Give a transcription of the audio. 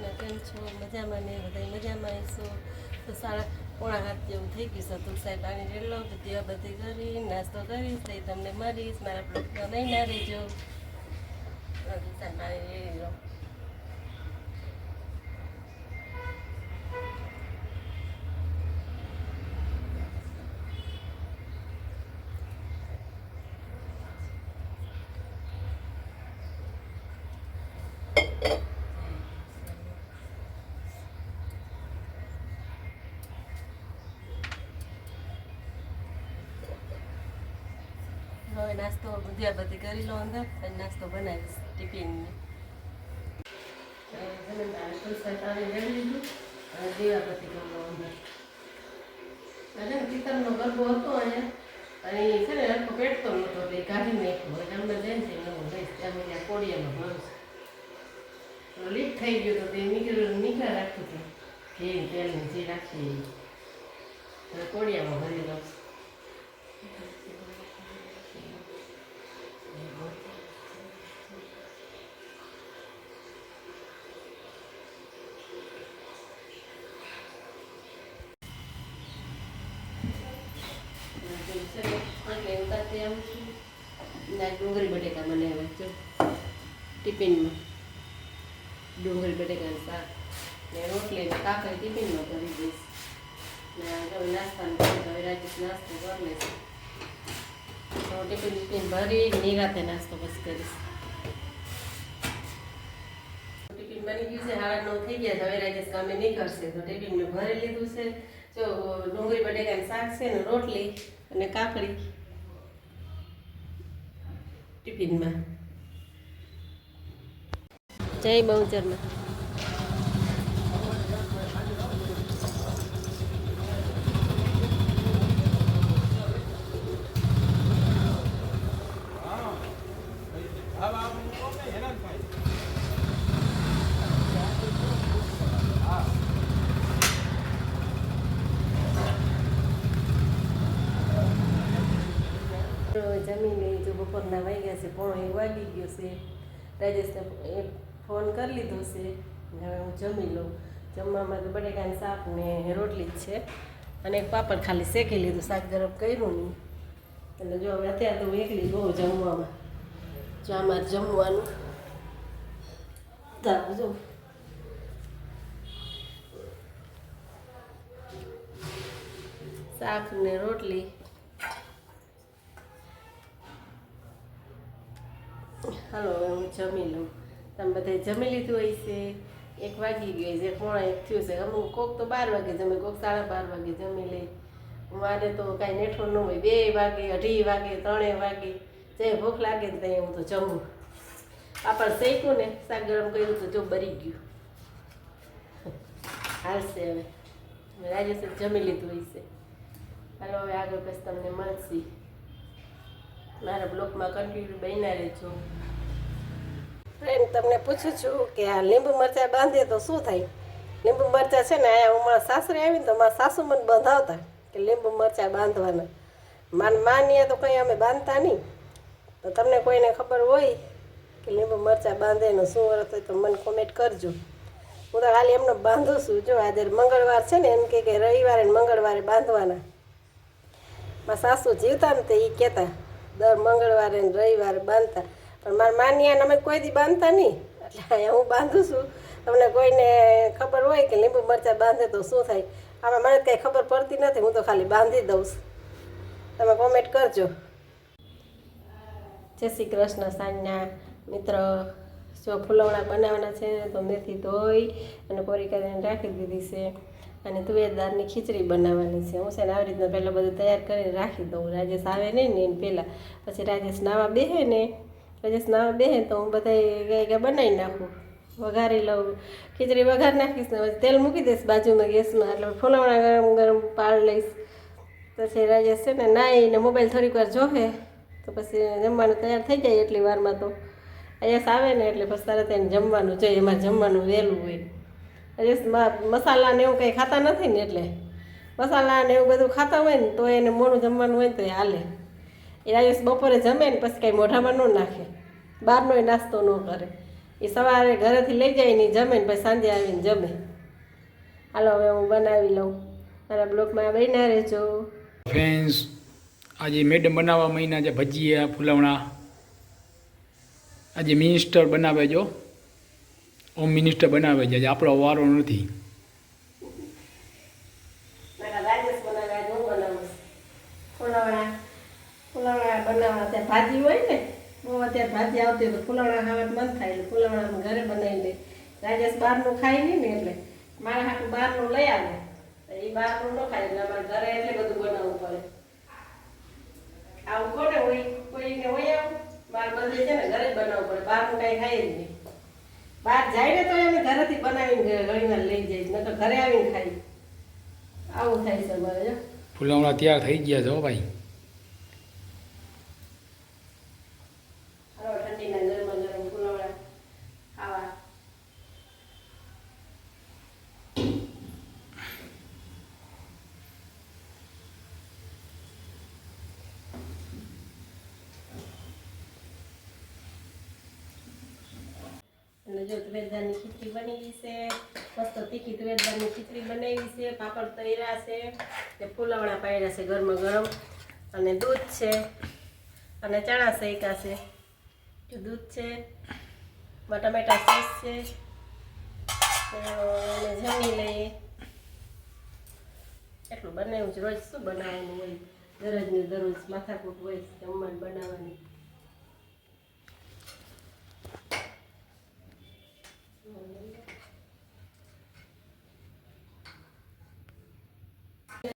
કૃષ્ણ કેમ છો? મજામાં ને બધા મજામાં આવીશું તો સાડા પોણા હાથ જેવું થઈ ગયું છે. સાહેબ પાણી રેલો તો આ બધી કરી, નાસ્તો કરીશ તે તમને મળીશ. મારા બ્લોગમાં નહીં ના રહેજો પાણી રેડી હવે નાસ્તો દીવા બધી કરી લો અંદર અને નાસ્તો બનાવીશ ટિફિન પાણી રેડી લીધું અને દીવા બધી અંદર અને પિત્તળનો ગરબો હતો અહીંયા અને છે ને હરખો પેટતો નહોતો એટલે કાઢી નાખ્યો એટલે અમે જઈને છે નવો ભાઈ અમે ત્યાં કોડિયામાં ભરું લીક થઈ ગયો તો તે નીકળ્યું નીકળ્યા રાખ્યું હતું ઘી તેલની જે રાખીએ કોડિયામાં ભરી લઉં છું. આવું છું. ના, ડુંગળી બટેકા બનાવ્યા છે ટિફિનમાં. ડુંગળી બટેકાનું શાક. ને રોટલી ને કાકરી ટિફિનમાં ભરી દઈશ. ને હવે નાસ્તાનું હવે રાજેશ નાસ્તો કરી લેશે તો ટિફિન ટિફિન ભરી નિરાતે નાસ્તો બસ કરીશ. ટિફિન બની ગયું છે હાડા નવ થઈ ગયા હવે રાજેશ કામે નહીં કરશે તો ટિફિન મેં ભરી લીધું છે. જો ડુંગળી બટેકાનું શાક છે ને રોટલી અને કાકડી. ટિફિનમાં. જય બહુચરમાં તો જમીને જો બપોરના વાગ્યા છે, પોણો એ વાગી ગયો છે. રાજેશને એ ફોન કરી લીધો છે હવે હું જમી લઉં. જમવામાં તો બટેકાનું શાક ને રોટલી જ છે. અને એક પાપડ ખાલી શેકી લીધું, શાક ગરમ કર્યું નહીં. એટલે જો હવે અત્યારે તો એકલી બહુ જમવામાં. જો આમાં જમવાનું. તારું જો. શાક ને રોટલી હાલો હવે હું જમી લઉં. તમે બધાએ જમી લીધું હોય છે? એક વાગી ગયો છે પોણા એક થયું છે? અમુક કોક તો બાર વાગે જમે, કોક સાડા બાર વાગે જમી લે. મારે તો કાંઈ નેઠો ન હોય. બે વાગે, અઢી વાગે, ત્રણે વાગે. જે ભૂખ લાગે ને ત્યાં હું તો જમું. પાપડ શેક્યું ને, શાક ગરમ કર્યું તો જો બરી ગયું. હાલશે હવે. રાજેશે જમી લીધું છે. હાલો, હવે આગળ પછી તમને મળશે. મારા બ્લોગમાં કન્ટિન્યુ બન્યા રહેજો. ફ્રેન્ડ તમને પૂછું છું કે આ લીંબુ મરચાં બાંધીએ તો શું થાય? લીંબુ મરચાં છે ને અહીંયા હું મારા સાસરે આવીને તો મારા સાસુ મને બંધાવતા કે લીંબુ મરચાં બાંધવાના. માન માનીએ તો કંઈ અમે બાંધતા નહીં. તો તમને કોઈને ખબર હોય કે લીંબુ મરચાં બાંધે એનો શું અર્થ હોય તો મને કોમેન્ટ કરજો. હું તો ખાલી એમનો બાંધું છું. જો આજે મંગળવાર છે ને એમ કે રવિવારે ને મંગળવારે બાંધવાના. મારા સાસુ જીવતા ને તે એ કહેતા, દર મંગળવારે ને રવિવારે બાંધતા. પણ મારા માનિયાને અમે કોઈ દી બાંધતા નહીં. એટલે હું બાંધું છું. તમને કોઈને ખબર હોય કે લીંબુ મરચાં બાંધે તો શું થાય? આમાં મને કંઈ ખબર પડતી નથી. હું તો ખાલી બાંધી દઉં છું. તમે કોમેન્ટ કરજો. જય શ્રી કૃષ્ણ સાંજના. મિત્ર, જો ફૂલવણા બનાવવાના છે તો મેથી ધોઈ અને કોરી કરીને રાખી દીધી છે. અને તુવેર દાળની ખીચડી બનાવવાની છે. હું છે ને આવી રીતના પહેલાં બધું તૈયાર કરીને રાખી દઉં. રાજેશ આવે નહીં ને એને પહેલાં. પછી રાજેશ નાવા બેહે ને રાજેશ નાવા બેહે તો હું બધા ગાય ગાય બનાવી નાખું. વઘારી લઉં. ખીચડી વઘાર નાખીશ ને તેલ મૂકી દઈશ બાજુમાં ગેસમાં. એટલે ફૂલવણા ગરમ ગરમ પાડ લઈશ. પછી રાજેશ છે ને નાહીને મોબાઈલ થોડીક વાર જોખે તો પછી જમવાનું તૈયાર થઈ જાય એટલી વારમાં તો. અહીંયા આવે ને એટલે પછી તરત એને જમવાનું જોઈએ. એમાં જમવાનું વહેલું હોય. રાજેશ મસાલા ને એવું કંઈ ખાતા નથી ને એટલે. મસાલા ને એવું બધું ખાતા હોય ને તો એને મોડું જમવાનું હોય ને તો એ હાલે. એ રાજેશ બપોરે જમે ને પછી કાંઈ મોઢામાં ન નાખે. બહારનો નાસ્તો ન કરે. એ સવારે ઘરેથી લઈ જાય ને જમે ને પછી સાંજે આવીને જમે. હાલો, હવે હું બનાવી લઉં. મારા બ્લોકમાં બન્યા રહેજો. ફ્રેન્ડ્સ આજે મેડમ બનાવવા મહિના જે ભજીયા, ફૂલવણા. આજે મિનિસ્ટર બનાવે જો હોમ મિનિસ્ટર બનાવે છે. આજે આપણો વારો નથી મારા રાજેશ બનાવે આજે હું બનાવું ફુલાવડા ફુલાવડા બનાવવા ત્યાં ભાજી હોય ને, બહુ અત્યારે ભાજી આવતી હોય તો ફૂલવણા ખાવાનું મન થાય એટલે ફૂલવણા ઘરે બનાવી લે. રાજેશ બહારનું ખાય નહીં ને એટલે. મારા હાટું બહારનું લઈ આવે. એ બહારનું ન ખાય એટલે અમારે ઘરે એટલે બધું બનાવવું પડે. આવું કોને હોય? કોઈને હોય આવું? મારે બધે છે ને ઘરે બનાવવું પડે. બહારનું કાંઈ ખાય જ નહીં. બહાર જાય ને તો એને ઘરેથી બનાવીને ગળીને લઈ જાય. તો ઘરે આવીને ખાય. આવું થાય છે અમારે જો ફૂલવણા તૈયાર થઈ ગયા છો ભાઈ હાલો ઠંડીના ગરમા ગરમ ફુલાવડા ખાવા અને જો તુવેરદારની ખીચડી બની ગઈ છે, મસ્ત તીખી તુવેરદારની ખીચડી બનાવી છે, પાપડ તળ્યા છે, ને ફૂલવણા પાડ્યા છે ગરમા ગરમ. અને દૂધ છે, અને ચણા શેકા છે. દૂધ છે ટમેટા સોસ છે અને જમી લઈએ. એટલું બનાવ્યું છે, રોજ શું બનાવવાનું હોય? દરરોજ ને દરરોજ માથાકૂટ હોય જમવાનું, બનાવવાની. Gracias.